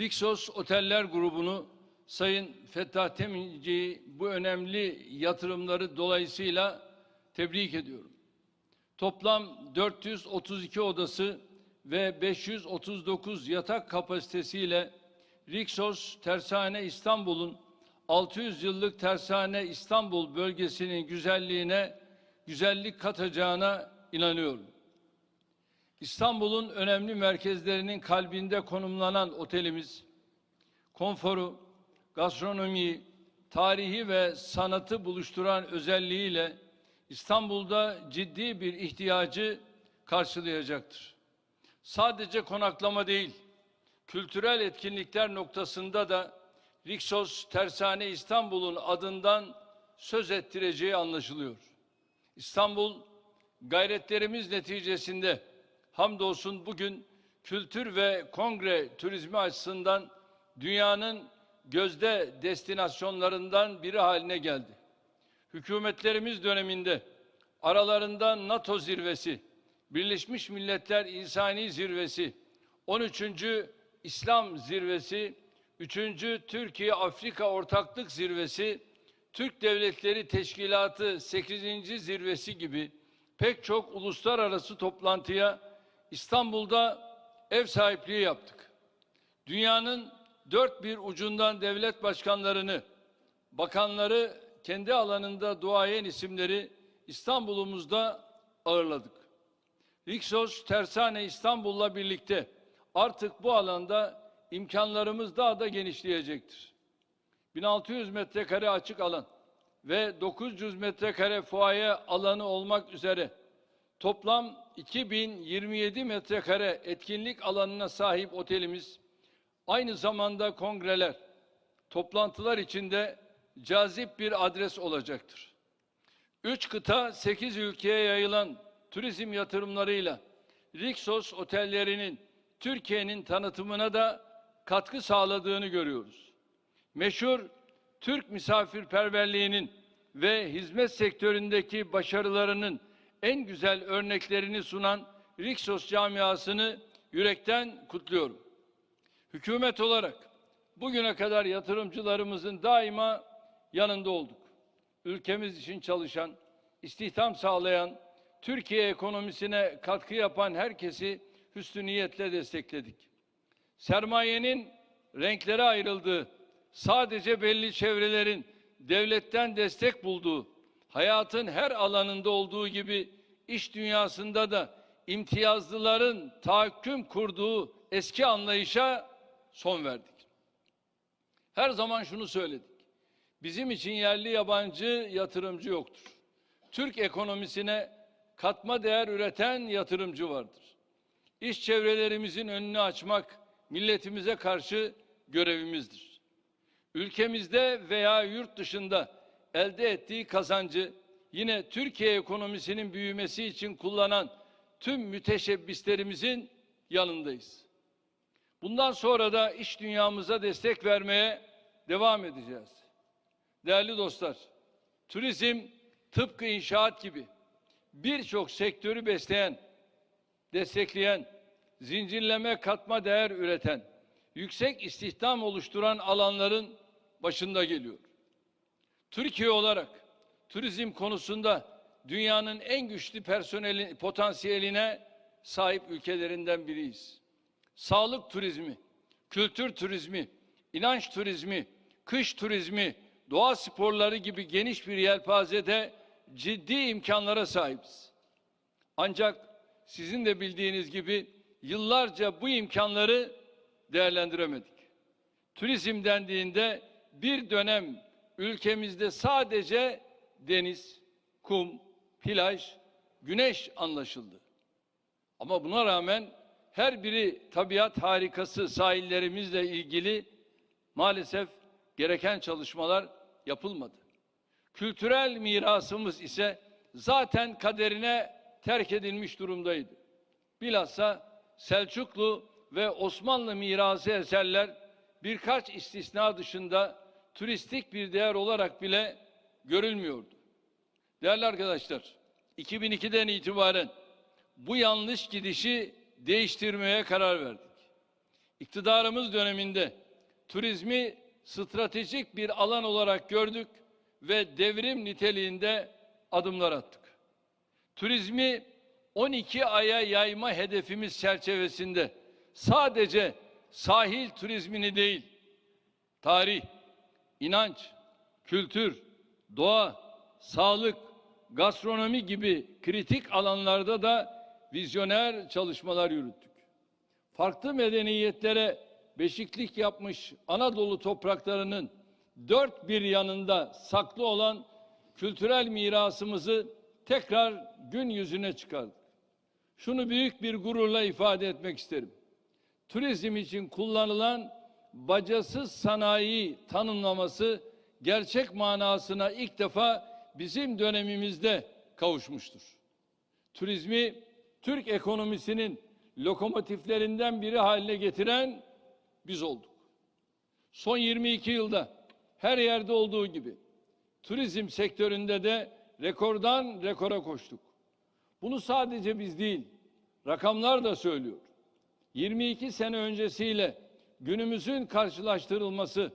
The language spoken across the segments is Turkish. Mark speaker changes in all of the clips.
Speaker 1: Rixos Oteller grubunu Sayın Fettah Teminci bu önemli yatırımları dolayısıyla tebrik ediyorum. Toplam 432 odası ve 539 yatak kapasitesiyle Rixos Tersane İstanbul'un 600 yıllık Tersane İstanbul bölgesinin güzelliğine güzellik katacağına inanıyorum. İstanbul'un önemli merkezlerinin kalbinde konumlanan otelimiz, konforu, gastronomiyi, tarihi ve sanatı buluşturan özelliğiyle İstanbul'da ciddi bir ihtiyacı karşılayacaktır. Sadece konaklama değil, kültürel etkinlikler noktasında da Rixos Tersane İstanbul'un adından söz ettireceği anlaşılıyor. İstanbul gayretlerimiz neticesinde hamdolsun bugün kültür ve kongre turizmi açısından dünyanın gözde destinasyonlarından biri haline geldi. Hükümetlerimiz döneminde aralarında NATO zirvesi, Birleşmiş Milletler İnsani Zirvesi, 13. İslam Zirvesi, 3. Türkiye-Afrika Ortaklık Zirvesi, Türk Devletleri Teşkilatı 8. Zirvesi gibi pek çok uluslararası toplantıya İstanbul'da ev sahipliği yaptık. Dünyanın dört bir ucundan devlet başkanlarını, bakanları, kendi alanında duayen isimleri İstanbul'umuzda ağırladık. Rixos Tersane İstanbul'la birlikte artık bu alanda imkanlarımız daha da genişleyecektir. 1600 metrekare açık alan ve 900 metrekare fuaye alanı olmak üzere toplam 2027 metrekare etkinlik alanına sahip otelimiz aynı zamanda kongreler, toplantılar içinde cazip bir adres olacaktır. Üç kıta, sekiz ülkeye yayılan turizm yatırımlarıyla Rixos otellerinin Türkiye'nin tanıtımına da katkı sağladığını görüyoruz. Meşhur Türk misafirperverliğinin ve hizmet sektöründeki başarılarının en güzel örneklerini sunan Rixos camiasını yürekten kutluyorum. Hükümet olarak bugüne kadar yatırımcılarımızın daima yanında olduk. Ülkemiz için çalışan, istihdam sağlayan, Türkiye ekonomisine katkı yapan herkesi hüsnü niyetle destekledik. Sermayenin renklere ayrıldığı, sadece belli çevrelerin devletten destek bulduğu, hayatın her alanında olduğu gibi iş dünyasında da imtiyazlıların tahakküm kurduğu eski anlayışa son verdik. Her zaman şunu söyledik. Bizim için yerli yabancı yatırımcı yoktur. Türk ekonomisine katma değer üreten yatırımcı vardır. İş çevrelerimizin önünü açmak milletimize karşı görevimizdir. Ülkemizde veya yurt dışında elde ettiği kazancı yine Türkiye ekonomisinin büyümesi için kullanan tüm müteşebbislerimizin yanındayız. Bundan sonra da iş dünyamıza destek vermeye devam edeceğiz. Değerli dostlar, turizm tıpkı inşaat gibi birçok sektörü besleyen, destekleyen, zincirleme katma değer üreten, yüksek istihdam oluşturan alanların başında geliyor. Türkiye olarak turizm konusunda dünyanın en güçlü personeli potansiyeline sahip ülkelerinden biriyiz. Sağlık turizmi, kültür turizmi, inanç turizmi, kış turizmi, doğa sporları gibi geniş bir yelpazede ciddi imkanlara sahibiz. Ancak sizin de bildiğiniz gibi yıllarca bu imkanları değerlendiremedik. Turizm dendiğinde bir dönem ülkemizde sadece deniz, kum, plaj, güneş anlaşıldı. Ama buna rağmen her biri tabiat harikası sahillerimizle ilgili maalesef gereken çalışmalar yapılmadı. Kültürel mirasımız ise zaten kaderine terk edilmiş durumdaydı. Bilhassa Selçuklu ve Osmanlı mirası eserler birkaç istisna dışında turistik bir değer olarak bile görülmüyordu. Değerli arkadaşlar, 2002'den itibaren bu yanlış gidişi değiştirmeye karar verdik. İktidarımız döneminde turizmi stratejik bir alan olarak gördük ve devrim niteliğinde adımlar attık. Turizmi 12 aya yayma hedefimiz çerçevesinde sadece sahil turizmini değil, tarih, inanç, kültür, doğa, sağlık, gastronomi gibi kritik alanlarda da vizyoner çalışmalar yürüttük. Farklı medeniyetlere beşiklik yapmış Anadolu topraklarının dört bir yanında saklı olan kültürel mirasımızı tekrar gün yüzüne çıkardık. Şunu büyük bir gururla ifade etmek isterim. Turizm için kullanılan bacasız sanayi tanımlaması gerçek manasına ilk defa bizim dönemimizde kavuşmuştur. Turizmi Türk ekonomisinin lokomotiflerinden biri haline getiren biz olduk. Son 22 yılda her yerde olduğu gibi turizm sektöründe de rekordan rekora koştuk. Bunu sadece biz değil, rakamlar da söylüyor. 22 sene öncesiyle günümüzün karşılaştırılması,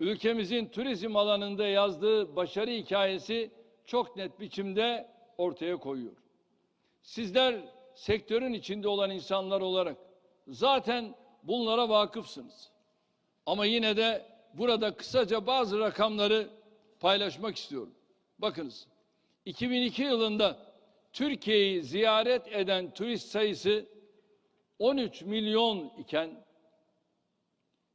Speaker 1: ülkemizin turizm alanında yazdığı başarı hikayesi çok net biçimde ortaya koyuyor. Sizler sektörün içinde olan insanlar olarak zaten bunlara vakıfsınız. Ama yine de burada kısaca bazı rakamları paylaşmak istiyorum. Bakınız 2002 yılında Türkiye'yi ziyaret eden turist sayısı 13 milyon iken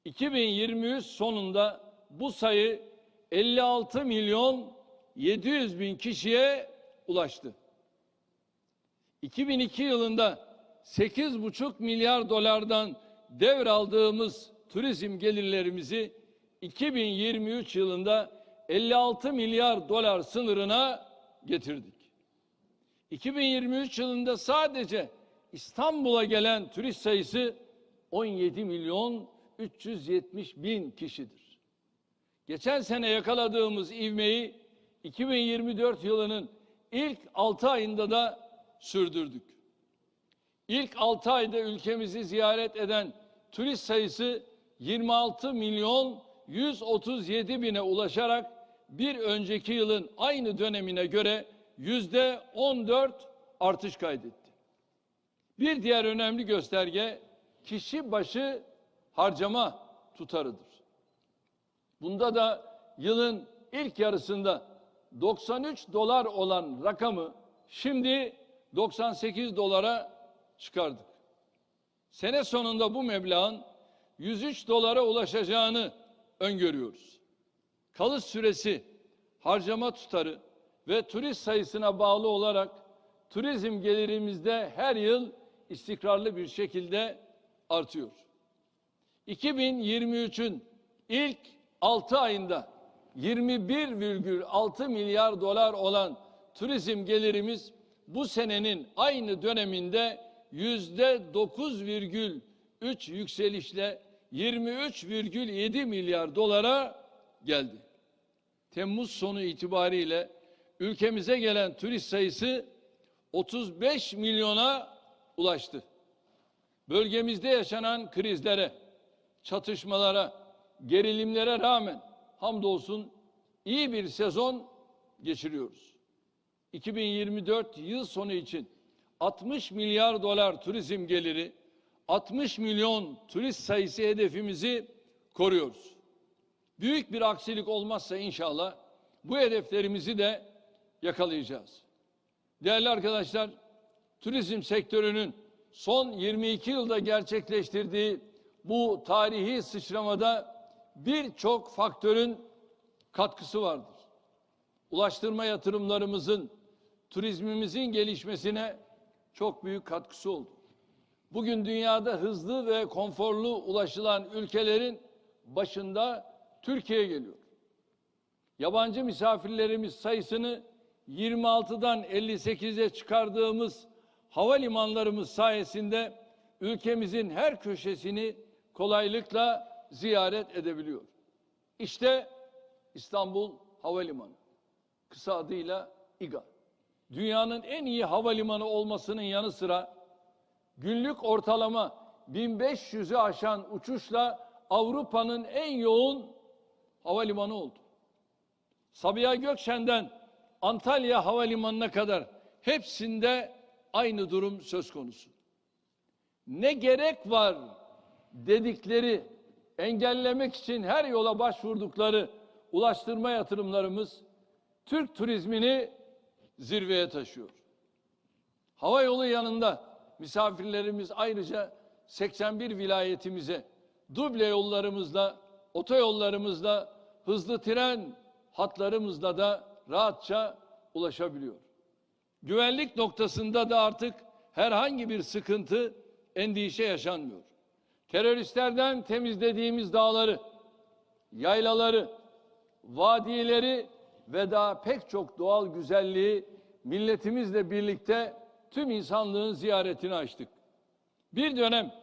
Speaker 1: 2023 sonunda bu sayı 56 milyon 700 bin kişiye ulaştı. 2002 yılında 8,5 milyar dolardan devraldığımız turizm gelirlerimizi 2023 yılında 56 milyar dolar sınırına getirdik. 2023 yılında sadece İstanbul'a gelen turist sayısı 17 milyon 370 bin kişidir. Geçen sene yakaladığımız ivmeyi 2024 yılının ilk 6 ayında da sürdürdük. İlk 6 ayda ülkemizi ziyaret eden turist sayısı 26 milyon 137 bine ulaşarak bir önceki yılın aynı dönemine göre yüzde 14 artış kaydetti. Bir diğer önemli gösterge kişi başı harcama tutarıdır. Bunda da yılın ilk yarısında 93 dolar olan rakamı şimdi 98 dolara çıkardık. Sene sonunda bu meblağın 103 dolara ulaşacağını öngörüyoruz. Kalış süresi, harcama tutarı ve turist sayısına bağlı olarak turizm gelirimizde her yıl istikrarlı bir şekilde artıyor. 2023'ün ilk 6 ayında 21,6 milyar dolar olan turizm gelirimiz bu senenin aynı döneminde yüzde 9,3 yükselişle 23,7 milyar dolara geldi. Temmuz sonu itibariyle ülkemize gelen turist sayısı 35 milyona ulaştı. Bölgemizde yaşanan krizlere, çatışmalara, gerilimlere rağmen hamdolsun iyi bir sezon geçiriyoruz. 2024 yıl sonu için 60 milyar dolar turizm geliri, 60 milyon turist sayısı hedefimizi koruyoruz. Büyük bir aksilik olmazsa inşallah bu hedeflerimizi de yakalayacağız. Değerli arkadaşlar, turizm sektörünün son 22 yılda gerçekleştirdiği bu tarihi sıçramada birçok faktörün katkısı vardır. Ulaştırma yatırımlarımızın turizmimizin gelişmesine çok büyük katkısı oldu. Bugün dünyada hızlı ve konforlu ulaşılan ülkelerin başında Türkiye geliyor. Yabancı misafirlerimiz sayısını 26'dan 58'e çıkardığımız havalimanlarımız sayesinde ülkemizin her köşesini kolaylıkla ziyaret edebiliyor. İşte İstanbul Havalimanı. Kısa adıyla İGA. Dünyanın en iyi havalimanı olmasının yanı sıra günlük ortalama 1500'ü aşan uçuşla Avrupa'nın en yoğun havalimanı oldu. Sabiha Gökçen'den Antalya Havalimanı'na kadar hepsinde aynı durum söz konusu. Ne gerek var dedikleri, engellemek için her yola başvurdukları ulaştırma yatırımlarımız Türk turizmini zirveye taşıyor. Hava yolu yanında misafirlerimiz ayrıca 81 vilayetimize duble yollarımızla, otoyollarımızla, hızlı tren hatlarımızla da rahatça ulaşabiliyor. Güvenlik noktasında da artık herhangi bir sıkıntı, endişe yaşanmıyor. Teröristlerden temizlediğimiz dağları, yaylaları, vadileri ve daha pek çok doğal güzelliği milletimizle birlikte tüm insanlığın ziyaretini açtık. Bir dönem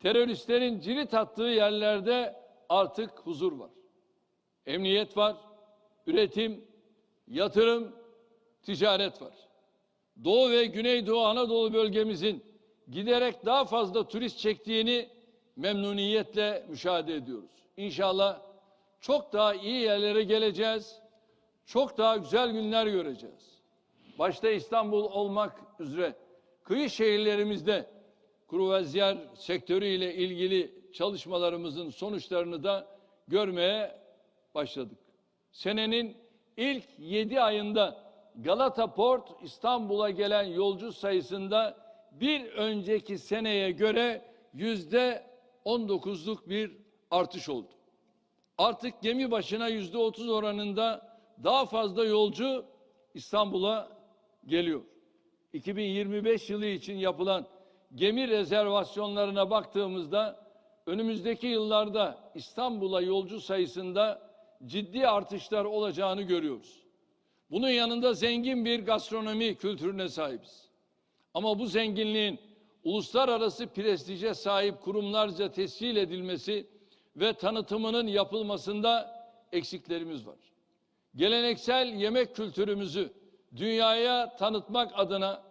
Speaker 1: teröristlerin cirit attığı yerlerde artık huzur var. Emniyet var, üretim, yatırım, ticaret var. Doğu ve Güneydoğu Anadolu bölgemizin giderek daha fazla turist çektiğini memnuniyetle müşahede ediyoruz. İnşallah çok daha iyi yerlere geleceğiz. Çok daha güzel günler göreceğiz. Başta İstanbul olmak üzere kıyı şehirlerimizde kruvaziyer sektörü ile ilgili çalışmalarımızın sonuçlarını da görmeye başladık. Senenin ilk 7 ayında Galata Port İstanbul'a gelen yolcu sayısında bir önceki seneye göre yüzde 19'luk bir artış oldu. Artık gemi başına yüzde 30 oranında daha fazla yolcu İstanbul'a geliyor. 2025 yılı için yapılan gemi rezervasyonlarına baktığımızda önümüzdeki yıllarda İstanbul'a yolcu sayısında ciddi artışlar olacağını görüyoruz. Bunun yanında zengin bir gastronomi kültürüne sahibiz. Ama bu zenginliğin uluslararası prestije sahip kurumlarca tescil edilmesi ve tanıtımının yapılmasında eksiklerimiz var. Geleneksel yemek kültürümüzü dünyaya tanıtmak adına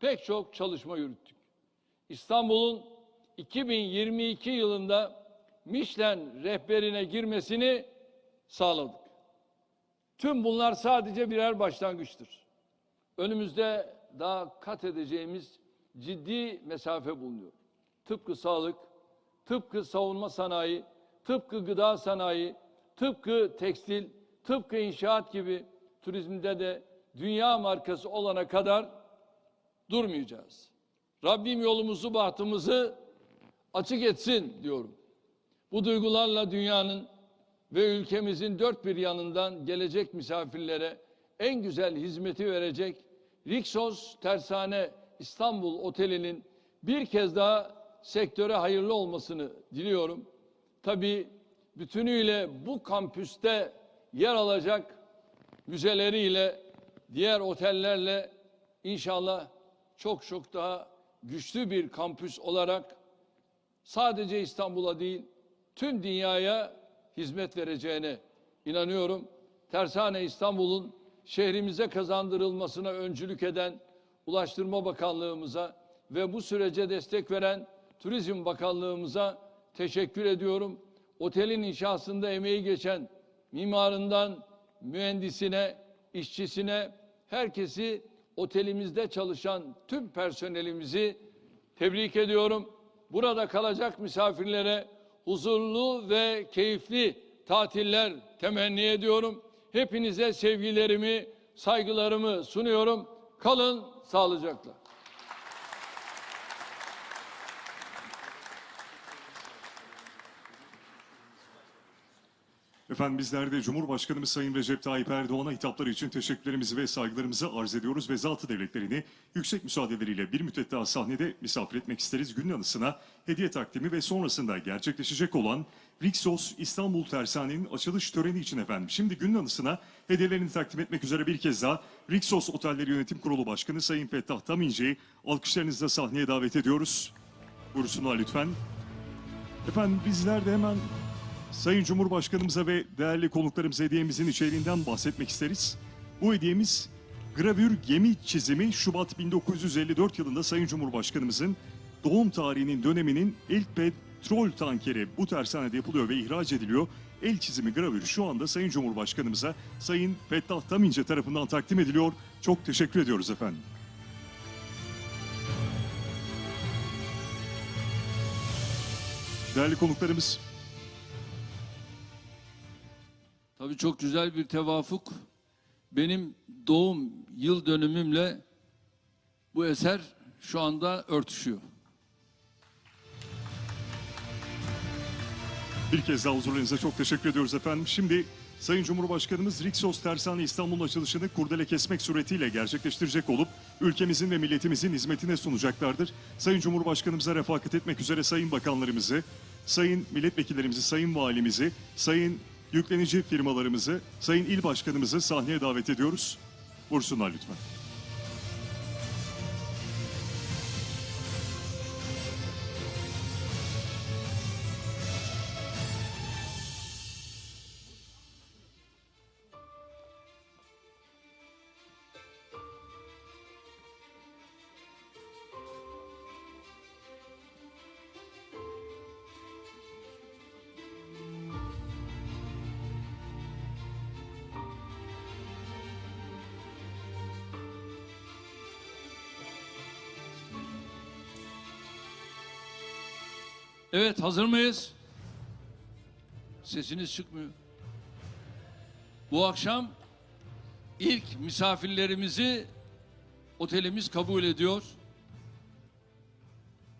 Speaker 1: pek çok çalışma yürüttük. İstanbul'un 2022 yılında Michelin rehberine girmesini sağladık. Tüm bunlar sadece birer başlangıçtır. Önümüzde daha kat edeceğimiz ciddi mesafe bulunuyor. Tıpkı sağlık, tıpkı savunma sanayi, tıpkı gıda sanayi, tıpkı tekstil, tıpkı inşaat gibi turizmde de dünya markası olana kadar durmayacağız. Rabbim yolumuzu, bahtımızı açık etsin diyorum. Bu duygularla dünyanın ve ülkemizin dört bir yanından gelecek misafirlere en güzel hizmeti verecek Rixos Tersane İstanbul Oteli'nin bir kez daha sektöre hayırlı olmasını diliyorum. Tabii bütünüyle bu kampüste yer alacak müzeleriyle, diğer otellerle inşallah çok çok daha güçlü bir kampüs olarak sadece İstanbul'a değil tüm dünyaya hizmet vereceğine inanıyorum. Tersane İstanbul'un şehrimize kazandırılmasına öncülük eden Ulaştırma Bakanlığımıza ve bu sürece destek veren Turizm Bakanlığımıza teşekkür ediyorum. Otelin inşasında emeği geçen mimarından mühendisine, işçisine, herkesi otelimizde çalışan tüm personelimizi tebrik ediyorum. Burada kalacak misafirlere huzurlu ve keyifli tatiller temenni ediyorum. Hepinize sevgilerimi, saygılarımı sunuyorum. Kalın sağlıcakla.
Speaker 2: Efendim bizler de Cumhurbaşkanımız Sayın Recep Tayyip Erdoğan'a hitapları için teşekkürlerimizi ve saygılarımızı arz ediyoruz ve zatı devletlerini yüksek müsaadeleriyle bir müddet daha sahnede misafir etmek isteriz. Günün anısına hediye takdimi ve sonrasında gerçekleşecek olan Rixos İstanbul Tersane'nin açılış töreni için efendim. Şimdi günün anısına hediyelerini takdim etmek üzere bir kez daha Rixos Otelleri Yönetim Kurulu Başkanı Sayın Fettah Tamince'yi alkışlarınızla sahneye davet ediyoruz. Buyursunlar lütfen. Efendim bizler de hemen Sayın Cumhurbaşkanımıza ve değerli konuklarımıza hediyemizin içeriğinden bahsetmek isteriz. Bu hediyemiz gravür gemi çizimi Şubat 1954 yılında Sayın Cumhurbaşkanımızın doğum tarihinin döneminin ilk petrol tankeri bu tersanede yapılıyor ve ihraç ediliyor. El çizimi gravürü şu anda Sayın Cumhurbaşkanımıza Sayın Fettah Tamince tarafından takdim ediliyor. Çok teşekkür ediyoruz efendim. Değerli konuklarımız
Speaker 1: Tabii çok güzel bir tevafuk. Benim doğum yıl dönümümle bu eser şu anda örtüşüyor.
Speaker 2: Bir kez daha huzurlarınıza çok teşekkür ediyoruz efendim. Şimdi Sayın Cumhurbaşkanımız Rixos Tersane İstanbul açılışını kurdele kesmek suretiyle gerçekleştirecek olup ülkemizin ve milletimizin hizmetine sunacaklardır. Sayın Cumhurbaşkanımıza refakat etmek üzere sayın bakanlarımızı, sayın milletvekillerimizi, sayın valimizi, sayın yüklenici firmalarımızı, sayın il başkanımızı sahneye davet ediyoruz. Buyursunlar lütfen.
Speaker 1: Evet hazır mıyız? Sesiniz çıkmıyor. Bu akşam ilk misafirlerimizi otelimiz kabul ediyor.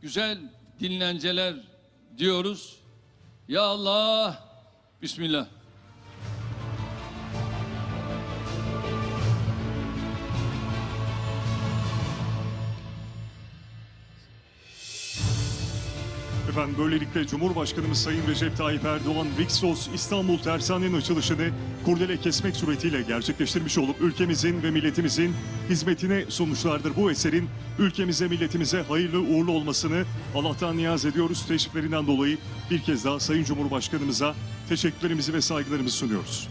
Speaker 1: Güzel dinlenceler diyoruz. Ya Allah, Bismillah.
Speaker 2: Efendim böylelikle Cumhurbaşkanımız Sayın Recep Tayyip Erdoğan Rixos İstanbul Tersane'nin açılışını kurdele kesmek suretiyle gerçekleştirmiş olup ülkemizin ve milletimizin hizmetine sunmuşlardır. Bu eserin ülkemize, milletimize hayırlı uğurlu olmasını Allah'tan niyaz ediyoruz. Teşriflerinden dolayı bir kez daha Sayın Cumhurbaşkanımıza teşekkürlerimizi ve saygılarımızı sunuyoruz.